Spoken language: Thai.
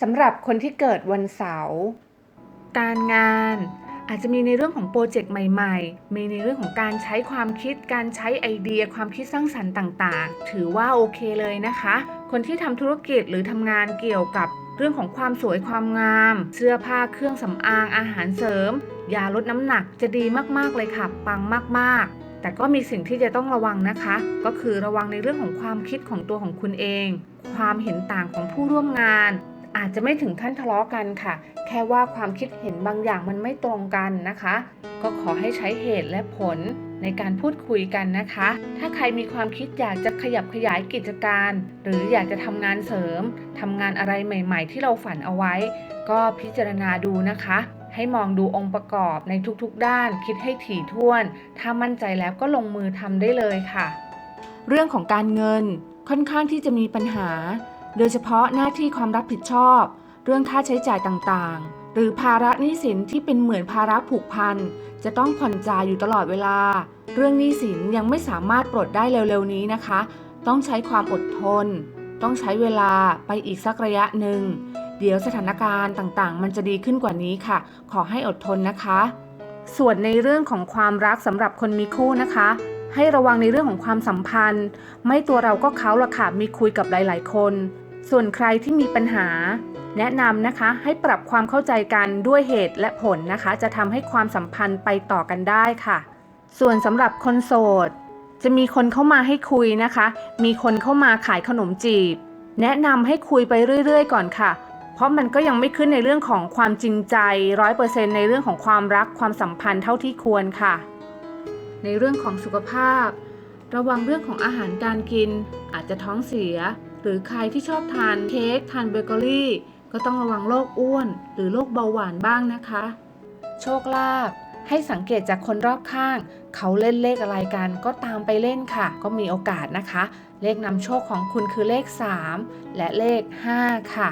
สำหรับคนที่เกิดวันเสาร์การงานอาจจะมีในเรื่องของโปรเจกต์ใหม่ๆ มีในเรื่องของการใช้ความคิด การใช้ไอเดีย ความคิดสร้างสรรค์ต่างๆ ถือว่าโอเคเลยนะคะ คนที่ทำธุรกิจหรือทำงานเกี่ยวกับเรื่องของความสวยความงาม เสื้อผ้าเครื่องสำอางอาหารเสริม ยาลดน้ำหนักจะดีมากๆเลยค่ะ ปังมาก ๆแต่ก็มีสิ่งที่จะต้องระวังนะคะ ก็คือระวังในเรื่องของความคิดของตัวของคุณเอง ความเห็นต่างของผู้ร่วมงาน อาจจะไม่ถึงขั้นทะเลาะกันค่ะ แค่ว่าความคิดเห็นบางอย่างมันไม่ตรงกันนะคะ ก็ขอให้ใช้เหตุและผลในการพูดคุยกันนะคะ ถ้าใครมีความคิดอยากจะขยับขยายกิจการ หรืออยากจะทำงานเสริมทำงานอะไรใหม่ ๆ ที่เราฝันเอาไว้ ก็พิจารณาดูนะคะ ให้มองดูองค์ประกอบในทุกๆด้าน คิดให้ถี่ถ้วน ถ้ามั่นใจแล้วก็ลงมือทำได้เลยค่ะ เรื่องของการเงินค่อนข้างที่จะมีปัญหา โดยเฉพาะหน้าที่ความรับผิดชอบ เรื่องค่าใช้จ่ายต่างๆ หรือภาระหนี้สินที่เป็นเหมือนภาระผูกพัน จะต้องผ่อนจ่ายอยู่ตลอดเวลา เรื่องหนี้สินยังไม่สามารถปลดได้เร็วๆนี้นะคะ ต้องใช้ความอดทน ต้องใช้เวลาไปอีกสักระยะหนึ่ง เดี๋ยวสถานการณ์ต่างๆ มันจะดีขึ้นกว่านี้ค่ะ ขอให้อดทนนะคะ ส่วนในเรื่องของความรักสำหรับคนมีคู่นะคะให้ระวังในเรื่องของความสัมพันธ์ ไม่ตัวเราก็เขาละค่ะมีคุยกับหลาย ๆ คน ส่วนใครที่มีปัญหา แนะนำนะคะให้ปรับความเข้าใจกันด้วยเหตุและผลนะคะ จะทำให้ความสัมพันธ์ไปต่อกันได้ค่ะ ส่วนสำหรับคนโสด จะมีคนเข้ามาให้คุยนะคะ มีคนเข้ามาขายขนมจีบ แนะนำให้คุยไปเรื่อย ๆ ก่อนค่ะ เพราะมันก็ยังไม่ขึ้นในเรื่องของความจริงใจร้อยเปอร์เซ็นในเรื่องของความรักความสัมพันธ์เท่าที่ควรค่ะ ในเรื่องของสุขภาพ ระวังเรื่องของอาหารการกิน อาจจะท้องเสีย หรือใครที่ชอบทานเค้กทานเบเกอรี่ ก็ต้องระวังโรคอ้วน หรือโรคเบาหวานบ้างนะคะ โชคลาภให้สังเกตจากคนรอบข้าง เขาเล่นเลขอะไรกันก็ตามไปเล่นค่ะ ก็มีโอกาสนะคะ เลขนำโชคของคุณคือเลข 3 และเลข 5 ค่ะ